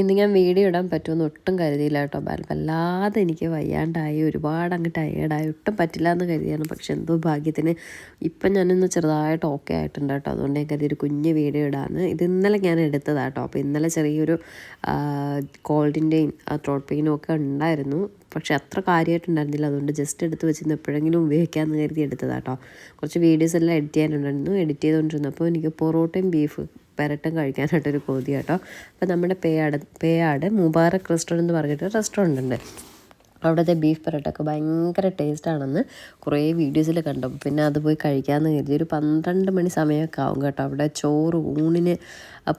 ഇന്ന് ഞാൻ വീഡിയോ ഇടാൻ പറ്റുമെന്ന് ഒട്ടും കരുതിയില്ല കേട്ടോ വല്ലാതെ എനിക്ക് വയ്യാണ്ടായി ഒരുപാട് അങ്ങ് ടയേർഡായി ഒട്ടും പറ്റില്ല എന്ന് കരുതിയാണ്. പക്ഷെ എന്തോ ഭാഗ്യത്തിന് ഇപ്പം ഞാനിന്ന് ചെറുതായിട്ട് ഓക്കെ ആയിട്ടുണ്ട് കേട്ടോ. അതുകൊണ്ട് ഞാൻ കരുതി ഒരു കുഞ്ഞ് വീഡിയോ ഇടാന്ന്. ഇത് ഇന്നലെ ഞാൻ എടുത്തതാണ് കേട്ടോ. അപ്പോൾ ഇന്നലെ ചെറിയൊരു കോൾഡിന്റെയും ത്രോട്ട് പെയിനും ഒക്കെ ഉണ്ടായിരുന്നു. പക്ഷേ അത്ര കാര്യമായിട്ടുണ്ടായിരുന്നില്ല അതുകൊണ്ട് ജസ്റ്റ് എടുത്ത് വെച്ചിരുന്ന. എപ്പോഴെങ്കിലും ഉപയോഗിക്കാമെന്ന് കരുതി എടുത്തതാണ് കേട്ടോ. കുറച്ച് വീഡിയോസ് എല്ലാം എഡിറ്റ് ചെയ്യാനുണ്ടായിരുന്നു. എഡിറ്റ് ചെയ്തുകൊണ്ടിരുന്നു. അപ്പോൾ എനിക്ക് പൊറോട്ടയും ബീഫ് പെരട്ടും കഴിക്കാനായിട്ടൊരു കൊതി കേട്ടോ അപ്പോൾ നമ്മുടെ പേയാട് പേയാട് മുബാറക് റെസ്റ്റോറന്റ് എന്ന് പറഞ്ഞിട്ട് റെസ്റ്റോറന്റ് ഉണ്ട്. അവിടുത്തെ ബീഫ് പെരട്ടൊക്കെ ഭയങ്കര ടേസ്റ്റാണെന്ന് കുറേ വീഡിയോസിൽ കണ്ടു. പിന്നെ അത് പോയി കഴിക്കാമെന്ന് കരുതി ഒരു പന്ത്രണ്ട് മണി സമയമൊക്കെ ആവും കേട്ടോ. അവിടെ ചോറ് ഊണിന്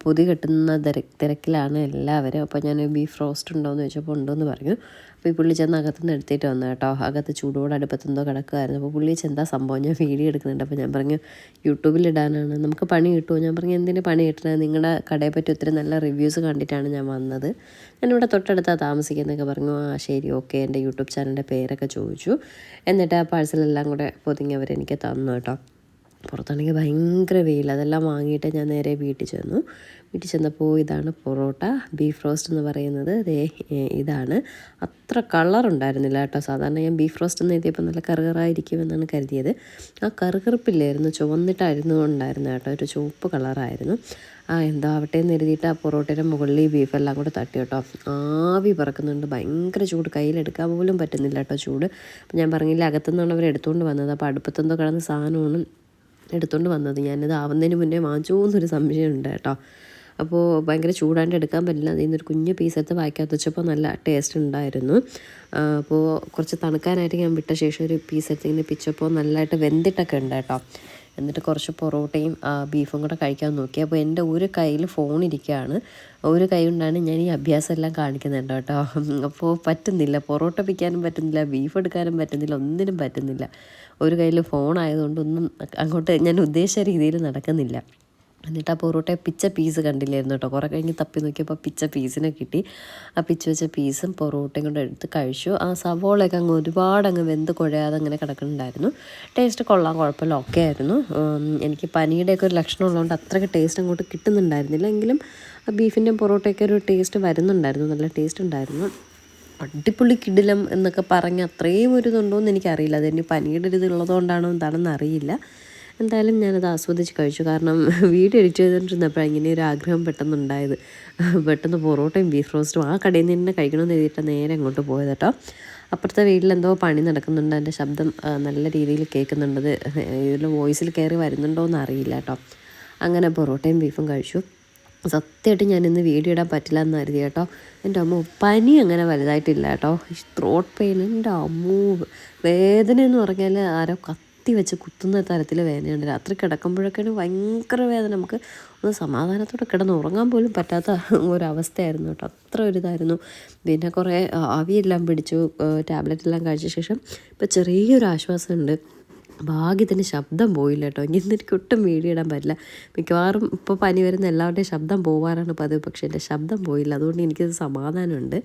പൊതി കെട്ടുന്ന തിരക്കിലാണ് എല്ലാവരും. അപ്പോൾ ഞാൻ ബീഫ് റോസ്റ്റ് ഉണ്ടോ എന്ന് ചോദിച്ചപ്പോൾ ഉണ്ടോ പറഞ്ഞു. അപ്പോൾ ഈ പുള്ളി ചെന്ന് അകത്തുനിന്ന് എടുത്തിട്ട് വന്നു കേട്ടോ. അകത്ത് ചൂടോടെ അടുപ്പത്തെന്തോ കിടക്കുമായിരുന്നു അപ്പോൾ പുള്ളി ചെന്താ സംഭവം? ഞാൻ വീഡിയോ എടുക്കുന്നുണ്ട്. അപ്പോൾ ഞാൻ പറഞ്ഞു യൂട്യൂബിലിടാനാണ് നമുക്ക് പണി കിട്ടുമോ? ഞാൻ പറഞ്ഞു എന്തിന് പണി കിട്ടണേ? നിങ്ങളുടെ കടയെ പറ്റി ഒത്തിരി നല്ല റിവ്യൂസ് കണ്ടിട്ടാണ് ഞാൻ വന്നത്. ഞാനിവിടെ തൊട്ടടുത്താണ് താമസിക്കുന്നതൊക്കെ പറഞ്ഞു ആ ശരി ഓക്കെ. എന്റെ യൂട്യൂബ് ചാനലിന്റെ പേരൊക്കെ ചോദിച്ചു. എന്നിട്ട് ആ പാഴ്സലെല്ലാം കൂടെ പൊതിഞ്ഞ് അവരെനിക്ക് തന്നു കേട്ടോ. പുറത്താണെങ്കിൽ ഭയങ്കര വെയിൽ അതെല്ലാം വാങ്ങിയിട്ട് ഞാൻ നേരെ വീട്ടിൽ ചെന്നു. വീട്ടിൽ ചെന്നപ്പോൾ ഇതാണ് പൊറോട്ട ബീഫ് റോസ്റ്റ് എന്ന് പറയുന്നത്. ഇതാണ്. അത്ര കളർ ഉണ്ടായിരുന്നില്ല കേട്ടോ. സാധാരണ ഞാൻ ബീഫ് റോസ്റ്റ് എന്ന് എഴുതിയപ്പോൾ നല്ല കറുകറായിരിക്കുമെന്നാണ് കരുതിയത്. ആ കറുകറുപ്പില്ലായിരുന്നു ചുവന്നിട്ടായിരുന്നു ഉണ്ടായിരുന്നു കേട്ടോ. ഒരു ചുവപ്പ് കളറായിരുന്നു. ആ എന്തോ ആവട്ടെ എന്ന് എഴുതിയിട്ട് ആ പൊറോട്ടയുടെ മുകളിൽ ബീഫെല്ലാം കൂടെ തട്ടി കേട്ടോ. ആവി പറക്കുന്നുണ്ട്. ഭയങ്കര ചൂട്. കയ്യിലെടുക്കാൻ പോലും പറ്റുന്നില്ല കേട്ടോ ചൂട്. അപ്പം ഞാൻ പറഞ്ഞില്ല അകത്തുനിന്നാണ് അവർ എടുത്തുകൊണ്ട് വന്നത്. അപ്പോൾ അടുപ്പത്തെന്തോ കിടന്ന സാധനമാണ് എടുത്തുകൊണ്ട് വന്നത്. ഞാനത് ആവുന്നതിന് മുന്നേ വാങ്ങിച്ചു എന്നൊരു സംശയമുണ്ട് കേട്ടോ അപ്പോൾ ഭയങ്കര ചൂടാണ്ട് എടുക്കാൻ പറ്റില്ല. അതിൽ നിന്നൊരു കുഞ്ഞ് പീസ് എടുത്ത് വായിക്കാത്ത വെച്ചപ്പോൾ നല്ല ടേസ്റ്റ് ഉണ്ടായിരുന്നു. അപ്പോൾ കുറച്ച് തണുക്കാനായിട്ട് ഞാൻ വിട്ട ശേഷം ഒരു പീസ് എടുത്ത് ഇങ്ങനെ പിച്ചപ്പോൾ നല്ലതായിട്ട് വെന്തിട്ടൊക്കെ ഉണ്ട് കേട്ടോ എന്നിട്ട് കുറച്ച് പൊറോട്ടയും ബീഫും കൂടെ കഴിക്കാൻ നോക്കി. അപ്പോൾ എന്റെ ഒരു കയ്യിൽ ഫോൺ ഇരിക്കുകയാണ്. ഒരു കൈ കൊണ്ടാണ് ഞാൻ ഈ അഭ്യാസം എല്ലാം കാണിക്കുന്നുണ്ട് കേട്ടോ. അപ്പോൾ പറ്റുന്നില്ല. പൊറോട്ട പിക്കാനും പറ്റുന്നില്ല. ബീഫ് എടുക്കാനും പറ്റുന്നില്ല. ഒന്നിനും പറ്റുന്നില്ല. ഒരു കയ്യിൽ ഫോൺ ആയതുകൊണ്ട് ഒന്നും അങ്ങോട്ട് ഞാൻ ഉദ്ദേശിച്ച രീതിയിൽ നടക്കുന്നില്ല. എന്നിട്ട് ആ പൊറോട്ട പിച്ച പീസ് കണ്ടില്ലായിരുന്നു കേട്ടോ കുറേ കഴിഞ്ഞ് തപ്പി നോക്കിയപ്പോൾ പിച്ച പീസിനെ കിട്ടി. ആ പിച്ച് വെച്ച പീസും പൊറോട്ടയും കൊണ്ട് എടുത്ത് കഴിച്ചു. ആ സവോളയൊക്കെ അങ്ങ് ഒരുപാട് അങ്ങ് വെന്ത് കുഴയാതെ അങ്ങനെ കിടക്കുന്നുണ്ടായിരുന്നു. ടേസ്റ്റ് കൊള്ളാം കുഴപ്പമില്ല ഓക്കെ ആയിരുന്നു. എനിക്ക് പനിയുടെയൊക്കെ ഒരു ലക്ഷണം ഉള്ളതുകൊണ്ട് അത്രയ്ക്ക് ടേസ്റ്റ് അങ്ങോട്ട് കിട്ടുന്നുണ്ടായിരുന്നില്ല. എങ്കിലും ആ ബീഫിന്റെയും പൊറോട്ടയൊക്കെ ഒരു ടേസ്റ്റ് വരുന്നുണ്ടായിരുന്നു നല്ല ടേസ്റ്റ് ഉണ്ടായിരുന്നു. അടിപൊളി കിടിലം എന്നൊക്കെ പറഞ്ഞ് അത്രയും ഒരു ഇതുണ്ടോയെന്ന് എനിക്കറിയില്ല. അതെനിക്ക് പനിയുടെ ഒരു ഇതുള്ളതുകൊണ്ടാണോ എന്താണെന്ന് അറിയില്ല. എന്തായാലും ഞാനത് ആസ്വദിച്ച് കഴിച്ചു. കാരണം വീഡിയോ എഡിറ്റ് ചെയ്തുകൊണ്ടിരുന്നപ്പോഴാണ് ഇങ്ങനെ ഒരു ആഗ്രഹം പെട്ടെന്നുണ്ടായത്. പെട്ടെന്ന് പൊറോട്ടയും ബീഫ് റോസ്റ്റും ആ കടയിൽ നിന്ന് തന്നെ കഴിക്കണമെന്ന് എഴുതിയിട്ട് നേരെ അങ്ങോട്ട് പോയത് കേട്ടോ. അപ്പുറത്തെ വീട്ടിലെന്തോ പണി നടക്കുന്നുണ്ട്. എന്റെ ശബ്ദം നല്ല രീതിയിൽ കേൾക്കുന്നുണ്ടത് ഇതിൽ വോയിസിൽ കയറി വരുന്നുണ്ടോ എന്ന് അറിയില്ല കേട്ടോ. അങ്ങനെ പൊറോട്ടയും ബീഫും കഴിച്ചു. സത്യമായിട്ട് ഞാൻ ഇന്ന് വീഡിയോ ഇടാൻ പറ്റില്ല എന്ന് കരുതി കേട്ടോ. എന്റെ അമ്മ പനി അങ്ങനെ വലുതായിട്ടില്ല കേട്ടോ. ത്രോട്ട് പെയിൻ എന്റെ അമ്മൂ വേദന എന്ന് പറഞ്ഞാൽ ആരോ കത്തി വെച്ച് കുത്തുന്ന തരത്തിൽ വേദനയുണ്ട്. രാത്രി കിടക്കുമ്പോഴൊക്കെയാണ് ഭയങ്കര വേദന. നമുക്ക് ഒന്ന് സമാധാനത്തോടെ കിടന്ന് ഉറങ്ങാൻ പോലും പറ്റാത്ത ഒരവസ്ഥയായിരുന്നു കേട്ടോ. അത്ര ഒരു ഇതായിരുന്നു പിന്നെ കുറേ ആവിയെല്ലാം പിടിച്ചു ടാബ്ലറ്റ് എല്ലാം കഴിച്ച ശേഷം ഇപ്പോൾ ചെറിയൊരു ആശ്വാസമുണ്ട്. ഭാഗ്യത്തിന് ശബ്ദം പോയില്ല കേട്ടോ ഇനി എനിക്ക് ഒട്ടും വീടിയിടാൻ പറ്റില്ല. മിക്കവാറും ഇപ്പോൾ പനി വരുന്ന എല്ലാവരുടെയും ശബ്ദം പോകാനാണ് പതിവ്. പക്ഷേ എന്റെ ശബ്ദം പോയില്ല. അതുകൊണ്ട് എനിക്കത് സമാധാനമുണ്ട്.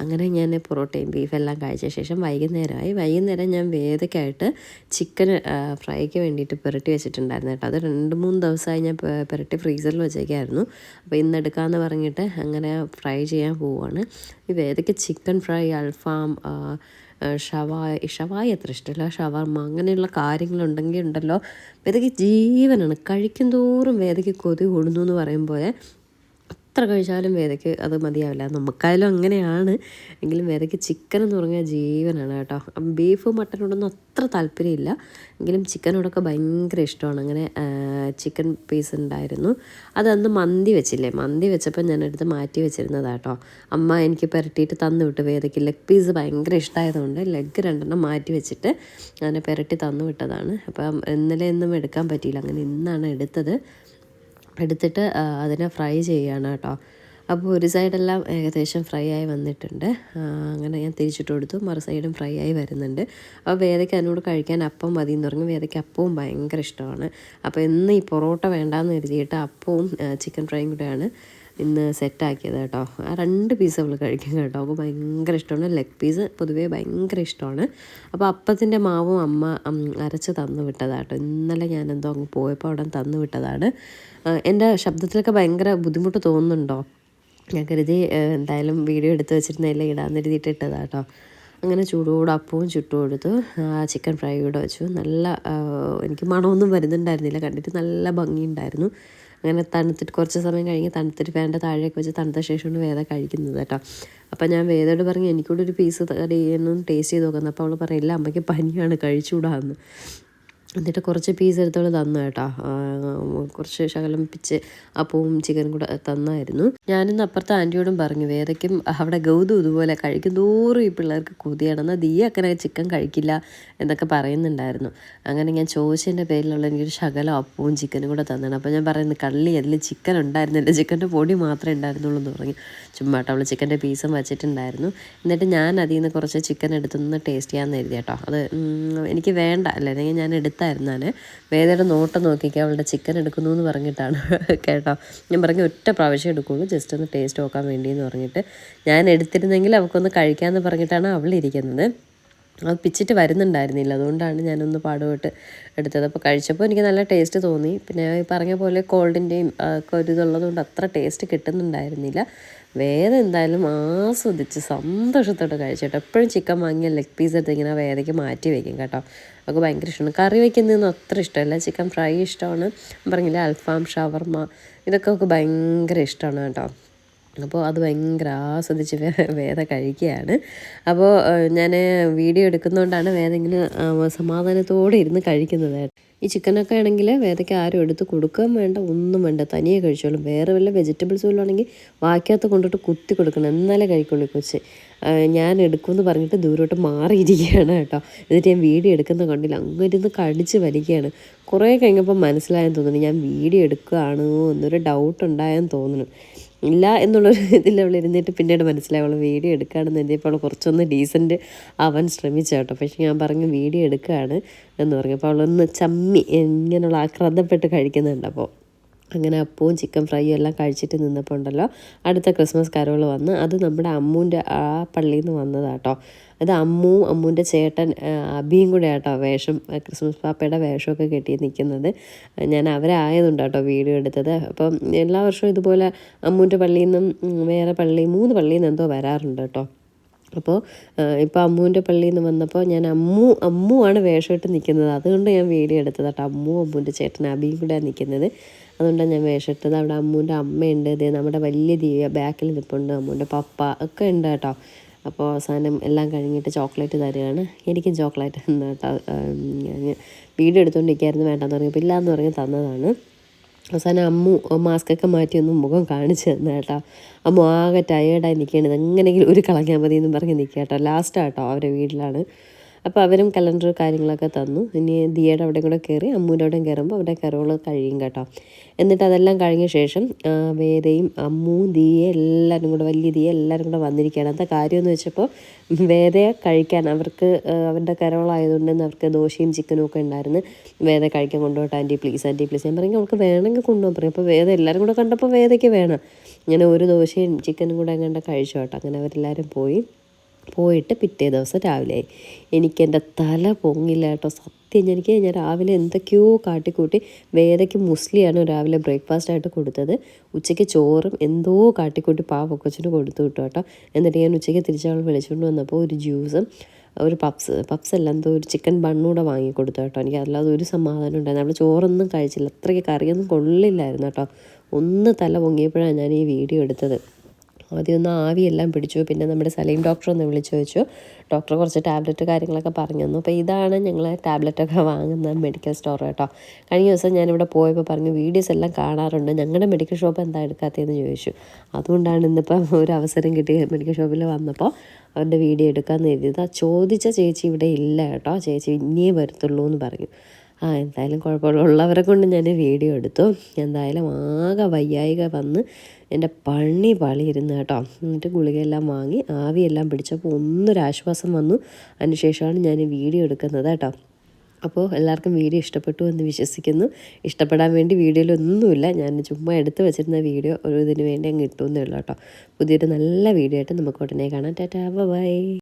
അങ്ങനെ ഞാൻ പൊറോട്ടയും ബീഫെല്ലാം കഴിച്ച ശേഷം വൈകുന്നേരമായി. വൈകുന്നേരം ഞാൻ വേദക്കായിട്ട് ചിക്കൻ ഫ്രൈക്ക് വേണ്ടിയിട്ട് പുരട്ടി വെച്ചിട്ടുണ്ടായിരുന്നു കേട്ടോ. അത് രണ്ട് മൂന്ന് ദിവസമായി ഞാൻ പുരട്ടി ഫ്രീസറിൽ വെച്ചേക്കായിരുന്നു. അപ്പോൾ ഇന്ന് എടുക്കാമെന്ന് പറഞ്ഞിട്ട് അങ്ങനെ ഫ്രൈ ചെയ്യാൻ പോവുകയാണ് ഈ വേദയ്ക്ക് ചിക്കൻ ഫ്രൈ അൽഫാം ഷവായ ഷവായ അത്ര ഇഷ്ടമല്ല ഷവർമ്മ അങ്ങനെയുള്ള കാര്യങ്ങളുണ്ടെങ്കിൽ ഉണ്ടല്ലോ. വേദയ്ക്ക് ജീവനാണ്. കഴിക്കും തോറും വേദയ്ക്ക് കൊതി കൂടുന്നു എന്ന് പറയുമ്പോൾ എത്ര കഴിച്ചാലും വേദയ്ക്ക് അത് മതിയാവില്ല. നമുക്കായാലും അങ്ങനെയാണ്. എങ്കിലും വേദയ്ക്ക് ചിക്കൻ എന്ന് പറഞ്ഞാൽ ജീവനാണ് കേട്ടോ. ബീഫ് മട്ടനോടൊന്നും അത്ര താല്പര്യമില്ല. എങ്കിലും ചിക്കനോടൊക്കെ ഭയങ്കര ഇഷ്ടമാണ്. അങ്ങനെ ചിക്കൻ പീസ് ഉണ്ടായിരുന്നു. അതന്ന് മന്തി വെച്ചില്ലേ? മന്തി വെച്ചപ്പോൾ ഞാൻ എടുത്ത് മാറ്റി വെച്ചിരുന്നതാണ് കേട്ടോ. അമ്മ എനിക്ക് പുരട്ടിയിട്ട് തന്നു വിട്ടു വേദയ്ക്ക് ലെഗ് പീസ് ഭയങ്കര ഇഷ്ടമായതുകൊണ്ട് ലെഗ് രണ്ടെണ്ണം മാറ്റി വെച്ചിട്ട് അങ്ങനെ പുരട്ടി തന്നു വിട്ടതാണ്. അപ്പം ഇന്നലെ ഒന്നും എടുക്കാൻ പറ്റിയില്ല. അങ്ങനെ ഇന്നാണ് എടുത്തത്. എടുത്തിട്ട് അതിനെ ഫ്രൈ ചെയ്യുകയാണ് കേട്ടോ. അപ്പോൾ ഒരു സൈഡെല്ലാം ഏകദേശം ഫ്രൈ ആയി വന്നിട്ടുണ്ട്. അങ്ങനെ ഞാൻ തിരിച്ചിട്ട് കൊടുത്തു. മറു സൈഡും ഫ്രൈ ആയി വരുന്നുണ്ട്. അപ്പോൾ വേദയ്ക്ക് അതിനോട് കഴിക്കാൻ അപ്പം മതി എന്ന് പറഞ്ഞു. വേദയ്ക്ക് അപ്പവും ഭയങ്കര ഇഷ്ടമാണ്. അപ്പോൾ ഇന്ന് ഈ പൊറോട്ട വേണ്ടാന്ന് കരുതിയിട്ട് അപ്പവും ചിക്കൻ ഫ്രൈയും കൂടെയാണ്. ഇന്ന് സെറ്റാക്കിയത് കേട്ടോ. ആ രണ്ട് പീസ് അവൾ കഴിക്കും കേട്ടോ. അപ്പോൾ ഭയങ്കര ഇഷ്ടമാണ്. ലെഗ് പീസ് പൊതുവേ ഭയങ്കര ഇഷ്ടമാണ്. അപ്പോൾ അപ്പത്തിന്റെ മാവും അമ്മ അരച്ച് തന്നു വിട്ടതാട്ടോ. ഇന്നലെ ഞാനെന്തോ അങ്ങ് പോയപ്പോൾ അവിടെ തന്നു വിട്ടതാണ്. എന്റെ ശബ്ദത്തിലൊക്കെ ഭയങ്കര ബുദ്ധിമുട്ട് തോന്നുന്നുണ്ടോ? ഞാൻ കരുതി എന്തായാലും വീഡിയോ എടുത്ത് വെച്ചിരുന്നതിൽ ഇടാൻ കരുതിയിട്ട് ഇട്ടതാ കേട്ടോ അങ്ങനെ ചൂടോടെ അപ്പവും ചുട്ടും കൊടുത്തു ആ, ചിക്കൻ ഫ്രൈ കൂടെ വെച്ചു. നല്ല എനിക്ക് മണമൊന്നും വരുന്നുണ്ടായിരുന്നില്ല. കണ്ടിട്ട് നല്ല ഭംഗിയുണ്ടായിരുന്നു. അങ്ങനെ തണുത്തിട്ട് കുറച്ച് സമയം കഴിഞ്ഞ് തണുത്തിട്ട് വേണ്ട താഴെയൊക്കെ വെച്ച് തണുത്ത ശേഷമാണ് വേദ കഴിക്കുന്നത് കേട്ടോ. അപ്പം ഞാൻ വേദയോട് പറഞ്ഞു എനിക്കൂടെ ഒരു പീസ് ടേസ്റ്റ് ചെയ്ത് നോക്കുന്നത് അപ്പോൾ അവൾ പറയില്ല അമ്മയ്ക്ക് പനിയാണ് കഴിച്ചുകൂടാന്ന് എന്നിട്ട് കുറച്ച് പീസ് എടുത്തോളം തന്നു കേട്ടോ. കുറച്ച് ശകലം പിച്ച് അപ്പവും ചിക്കനും കൂടെ തന്നായിരുന്നു. ഞാനിന്ന് അപ്പുറത്തെ ആന്റിയോടും പറഞ്ഞു വേദയ്ക്കും അവിടെ ഗൗതം ഇതുപോലെ കഴിക്കും തോറും ഈ പിള്ളേർക്ക് കൊതിയാണ് എന്നാൽ ദീ അങ്ങനെ ചിക്കൻ കഴിക്കില്ല എന്നൊക്കെ പറയുന്നുണ്ടായിരുന്നു. അങ്ങനെ ഞാൻ ചോദിച്ചതിന്റെ പേരിലുള്ള എനിക്കൊരു ശകലം അപ്പവും ചിക്കനും കൂടെ തന്നാണ്. അപ്പോൾ ഞാൻ പറയുന്നത് കള്ളി അതിൽ ചിക്കൻ ഉണ്ടായിരുന്നില്ല. ചിക്കന്റെ പൊടി മാത്രമേ ഉണ്ടായിരുന്നുള്ളൂ എന്ന് പറഞ്ഞു. ചുമ്മാട്ടോ ചിക്കന്റെ പീസും വെച്ചിട്ടുണ്ടായിരുന്നു. എന്നിട്ട് ഞാൻ അതിൽ നിന്ന് കുറച്ച് ചിക്കൻ എടുത്തൊന്ന് ടേസ്റ്റ് ചെയ്യാമെന്ന് എഴുതി കേട്ടോ. അത് എനിക്ക് വേണ്ട. അല്ലെങ്കിൽ ഞാൻ എടുത്തായിരുന്നാണ് വേദയുടെ നോട്ടം നോക്കിക്കാൻ അവളുടെ ചിക്കൻ എടുക്കുന്നു എന്ന് പറഞ്ഞിട്ടാണ് കേട്ടോ. ഞാൻ പറഞ്ഞു ഒറ്റ പ്രാവശ്യം എടുക്കുള്ളൂ ജസ്റ്റ് ഒന്ന് ടേസ്റ്റ് നോക്കാൻ വേണ്ടി എന്ന് പറഞ്ഞിട്ട് ഞാൻ എടുത്തിരുന്നെങ്കിൽ അവൾക്കൊന്ന് കഴിക്കാമെന്ന് പറഞ്ഞിട്ടാണ് അവൾ അവളിരിക്കുന്നത് അത് പിച്ചിട്ട് വരുന്നുണ്ടായിരുന്നില്ല. അതുകൊണ്ടാണ് ഞാനൊന്ന് പാടുപെട്ട് എടുത്തത്. അപ്പോൾ കഴിച്ചപ്പോൾ എനിക്ക് നല്ല ടേസ്റ്റ് തോന്നി. പിന്നെ ഈ പറഞ്ഞ പോലെ കോൾഡിന്റെയും ഒക്കെ ഒരു ഇതുള്ളതുകൊണ്ട് അത്ര ടേസ്റ്റ് കിട്ടുന്നുണ്ടായിരുന്നില്ല. വേദ എന്തായാലും ആസ്വദിച്ച് സന്തോഷത്തോടെ കഴിച്ചിട്ട് എപ്പോഴും ചിക്കൻ വാങ്ങിയ ലെഗ് പീസ് എടുത്ത് ഇങ്ങനെ വേദയ്ക്ക് മാറ്റി വയ്ക്കും കേട്ടോ. അവൾക്ക് ഭയങ്കര ഇഷ്ടമാണ്. കറി വയ്ക്കുന്നതൊന്നും അത്ര ഇഷ്ടമല്ല. ചിക്കൻ ഫ്രൈ ഇഷ്ടമാണ്. പറഞ്ഞില്ല അൽഫാം ഷവർമ. ഇതൊക്കെ അവൾക്ക് ഭയങ്കര ഇഷ്ടമാണ് കേട്ടോ. അപ്പോൾ അത് ഭയങ്കര ആസ്വദിച്ച് വേദ കഴിക്കുകയാണ്. അപ്പോൾ ഞാൻ വീഡിയോ എടുക്കുന്നതുകൊണ്ടാണ് വേദ ഇങ്ങനെ സമാധാനത്തോടെ ഇരുന്ന് കഴിക്കുന്നത് ഈ ചിക്കനൊക്കെ ആണെങ്കിൽ വേദയ്ക്ക് ആരും എടുത്ത് കൊടുക്കാൻ വേണ്ട ഒന്നും വേണ്ട. തനിയെ കഴിച്ചോളും. വേറെ വല്ല വെജിറ്റബിൾസ് വല്ലതും ആണെങ്കിൽ വാക്കകത്ത് കൊണ്ടിട്ട് കുത്തി കൊടുക്കണം. എന്നാലേ കഴിക്കുള്ളൂ കൊച്ച്. ഞാൻ എടുക്കുമെന്ന് പറഞ്ഞിട്ട് ദൂരോട്ട് മാറിയിരിക്കുകയാണ് കേട്ടോ. എന്നിട്ട് ഞാൻ വീഡിയോ എടുക്കുന്ന കണ്ടില്ല. അങ്ങനെ ഇരുന്ന് കടിച്ച് വലിക്കുകയാണ്. കുറേ കഴിഞ്ഞപ്പോൾ മനസ്സിലായെന്ന് തോന്നുന്നു ഞാൻ വീഡിയോ എടുക്കുകയാണോ എന്നൊരു ഡൗട്ട് ഉണ്ടായെന്ന് തോന്നുന്നു. ഇല്ല എന്നുള്ളൊരു ഇതിൽ അവൾ ഇരുന്നിട്ട് പിന്നീട് മനസ്സിലായി. അവൾ വീഡിയോ എടുക്കുകയാണെന്ന് എഴുതിയപ്പോൾ അവൾ കുറച്ചൊന്ന് ഡീസന്റ് ആവാൻ ശ്രമിച്ചു കേട്ടോ. പക്ഷെ ഞാൻ പറഞ്ഞു വീഡിയോ എടുക്കുകയാണ് എന്ന് പറഞ്ഞു. അപ്പോൾ അവളൊന്ന് ചമ്മി ഇങ്ങനെയുള്ള ആക്രാന്തപ്പെട്ട് കഴിക്കുന്നുണ്ട് അപ്പോൾ അങ്ങനെ അപ്പവും ചിക്കൻ ഫ്രൈയും എല്ലാം കഴിച്ചിട്ട് നിന്നപ്പോൾ ഉണ്ടല്ലോ. അടുത്ത ക്രിസ്മസ് കരോൾ വന്ന് അത് നമ്മുടെ അമ്മൂന്റെ ആ പള്ളിയിൽ നിന്ന് വന്നതാട്ടോ അത് അമ്മു അമ്മുവിന്റെ ചേട്ടൻ അബിയും കൂടെ ആട്ടോ വേഷം ക്രിസ്മസ് പാപ്പയുടെ വേഷമൊക്കെ കെട്ടി നിൽക്കുന്നത്. ഞാൻ അവരെ ആയതുണ്ട് കേട്ടോ വീഡിയോ എടുത്തത്. അപ്പം എല്ലാ വർഷവും ഇതുപോലെ അമ്മുവിന്റെ പള്ളിയിൽ നിന്നും വേറെ പള്ളി മൂന്ന് പള്ളിയിൽ നിന്ന് എന്തോ വരാറുണ്ട് കേട്ടോ. അപ്പോൾ ഇപ്പോൾ അമ്മുവിന്റെ പള്ളിയിൽ നിന്ന് വന്നപ്പോൾ ഞാൻ അമ്മു അമ്മു ആണ് വേഷമിട്ട് നിൽക്കുന്നത്. അതുകൊണ്ട് ഞാൻ വീഡിയോ എടുത്തത് കേട്ടോ. അമ്മു അമ്മുവിന്റെ ചേട്ടൻ അബിയും കൂടെയാണ് നിൽക്കുന്നത്. അതുകൊണ്ടാണ് ഞാൻ വേഷം ഇട്ടത്. അവിടെ അമ്മുവിന്റെ അമ്മയുണ്ട്. നമ്മുടെ വലിയ ദിവ്യ ബാക്കിൽ നിൽപ്പുണ്ട് അമ്മുവിന്റെ പപ്പ. ഒക്കെ ഉണ്ട് കേട്ടോ. അപ്പോൾ അവസാനം എല്ലാം കഴിഞ്ഞിട്ട് ചോക്ലേറ്റ് തരികയാണ് എനിക്കും ചോക്ലേറ്റ് എന്ന് വീഡിയോ എടുത്തുകൊണ്ടിരിക്കുകയായിരുന്നു വേണ്ടെന്ന് പറഞ്ഞപ്പോൾ ഇല്ലയെന്ന് പറഞ്ഞ് തന്നതാണ്. അവസാനം അമ്മു മാസ്കൊക്കെ മാറ്റി ഒന്നും മുഖം കാണിച്ചു തന്നു കേട്ടോ. അമ്മു ആകെ ടയേർഡായി നിൽക്കുകയാണ് എങ്ങനെയെങ്കിലും ഒരു കളഞ്ഞാൽ മതി എന്ന് പറഞ്ഞ് നിൽക്കുക കേട്ടോ. ലാസ്റ്റ് കേട്ടോ അവരുടെ വീട്ടിലാണ്. അപ്പോൾ അവരും കലണ്ടർ കാര്യങ്ങളൊക്കെ തന്നു. ഇനി ദിയയുടെ അവിടെ കൂടെ കയറി അമ്മൂന്റെ അവിടെയും കയറുമ്പോൾ അവിടെ കയറുകൾ കഴിയും കേട്ടോ. എന്നിട്ട് അതെല്ലാം കഴിഞ്ഞ ശേഷം വേദയും അമ്മുവും ദിയെ എല്ലാവരും കൂടെ വലിയ ദിയ എല്ലാവരും കൂടെ വന്നിരിക്കുകയാണ്. എന്താ കാര്യമെന്ന് വെച്ചപ്പോൾ വേദയെ കഴിക്കാൻ അവർക്ക് അവരുടെ കരോളായതുകൊണ്ട് അവർക്ക് ദോശയും ചിക്കനും ഒക്കെ ഉണ്ടായിരുന്നു. വേദ കഴിക്കാൻ കൊണ്ടുപോയിട്ട് ആന്റി പ്ലീസ് ആന്റി പ്ലീസ്. ഞാൻ പറഞ്ഞു അവൾക്ക് വേണമെങ്കിൽ കൊണ്ടുപോകാൻ പറയും. അപ്പോൾ വേദ എല്ലാവരും കൂടെ കണ്ടപ്പോൾ വേദയ്ക്ക് വേണം. ഇങ്ങനെ ഒരു ദോശയും ചിക്കനും കൂടെ അങ്ങോട്ട് കഴിച്ചു കേട്ടോ. അങ്ങനെ അവരെല്ലാവരും പോയി. പോയിട്ട് പിറ്റേ ദിവസം രാവിലെ എനിക്ക് എന്റെ തല പൊങ്ങില്ല കേട്ടോ. സത്യം എനിക്ക് ഞാൻ രാവിലെ എന്തൊക്കെയോ കാട്ടിക്കൂട്ടി. വേദയ്ക്ക് മുസ്ലിയാണ് രാവിലെ ബ്രേക്ക്ഫാസ്റ്റ് ആയിട്ട് കൊടുത്തത്. ഉച്ചയ്ക്ക് ചോറും എന്തോ കാട്ടിക്കൂട്ടി പാവ കൊച്ചിന് കൊടുത്തു വിട്ടു കേട്ടോ. എന്നിട്ട് ഞാൻ ഉച്ചയ്ക്ക് തിരിച്ചവൾ വിളിച്ചുകൊണ്ട് വന്നപ്പോൾ ഒരു ജ്യൂസും ഒരു പപ്സ് പപ്സ് അല്ല എന്തോ ഒരു ചിക്കൻ ബണ്ണൂടെ വാങ്ങിക്കൊടുത്തു കേട്ടോ. എനിക്ക് അല്ലാതെ ഒരു സമാധാനം ഉണ്ടായിരുന്നു. നമ്മൾ ചോറൊന്നും കഴിച്ചില്ല. അത്രയ്ക്ക് കറിയൊന്നും കൊള്ളില്ലായിരുന്നു കേട്ടോ. ഒന്ന് തല പൊങ്ങിയപ്പോഴാണ് ഞാൻ ഈ വീഡിയോ എടുത്തത്. ആദ്യം ഒന്ന് ആവിയെല്ലാം പിടിച്ചു. പിന്നെ നമ്മുടെ സലീം ഡോക്ടർ ഒന്ന് വിളിച്ചു വെച്ചു ഡോക്ടർ കുറച്ച് ടാബ്ലറ്റ് കാര്യങ്ങളൊക്കെ പറഞ്ഞു തന്നു. അപ്പോൾ ഇതാണ് ഞങ്ങൾ ടാബ്ലറ്റൊക്കെ വാങ്ങുന്ന മെഡിക്കൽ സ്റ്റോർ കേട്ടോ. കഴിഞ്ഞ ദിവസം ഞാനിവിടെ പോയപ്പോൾ പറഞ്ഞു വീഡിയോസ് എല്ലാം കാണാറുണ്ട്. ഞങ്ങളുടെ മെഡിക്കൽ ഷോപ്പ് എന്താ എടുക്കാത്തതെന്ന് ചോദിച്ചു. അതുകൊണ്ടാണ് ഇന്നിപ്പം ഒരു അവസരം കിട്ടി മെഡിക്കൽ ഷോപ്പിൽ വന്നപ്പോൾ അവരുടെ വീഡിയോ എടുക്കാമെന്ന് എഴുതിയത് ആ ചോദിച്ച ചേച്ചി ഇവിടെ ഇല്ല കേട്ടോ. ചേച്ചി ഇനിയേ വരത്തുള്ളൂ എന്ന് പറഞ്ഞു. ആ എന്തായാലും കുഴപ്പമില്ല ഉള്ളവരെ കൊണ്ട് ഞാൻ വീഡിയോ എടുത്തു. എന്തായാലും ആകെ വയ്യായിക വന്ന് എന്റെ പണി പളിയിരുന്ന് കേട്ടോ. എന്നിട്ട് ഗുളികയെല്ലാം വാങ്ങി ആവിയെല്ലാം പിടിച്ചപ്പോൾ ഒന്നൊരാശ്വാസം വന്നു. അതിനുശേഷമാണ് ഞാൻ വീഡിയോ എടുക്കുന്നത് കേട്ടോ. അപ്പോൾ എല്ലാവർക്കും വീഡിയോ ഇഷ്ടപ്പെട്ടു എന്ന് വിശ്വസിക്കുന്നു. ഇഷ്ടപ്പെടാൻ വേണ്ടി വീഡിയോയിലൊന്നുമില്ല. ഞാൻ ചുമ്മാ എടുത്ത് വെച്ചിരുന്ന വീഡിയോ ഒരു ഇതിന് വേണ്ടി അങ്ങ് കിട്ടുമെന്നേ ഉള്ളൂ കേട്ടോ. പുതിയൊരു നല്ല വീഡിയോ ആയിട്ട് നമുക്ക് ഉടനെ കാണാം. Tata bye.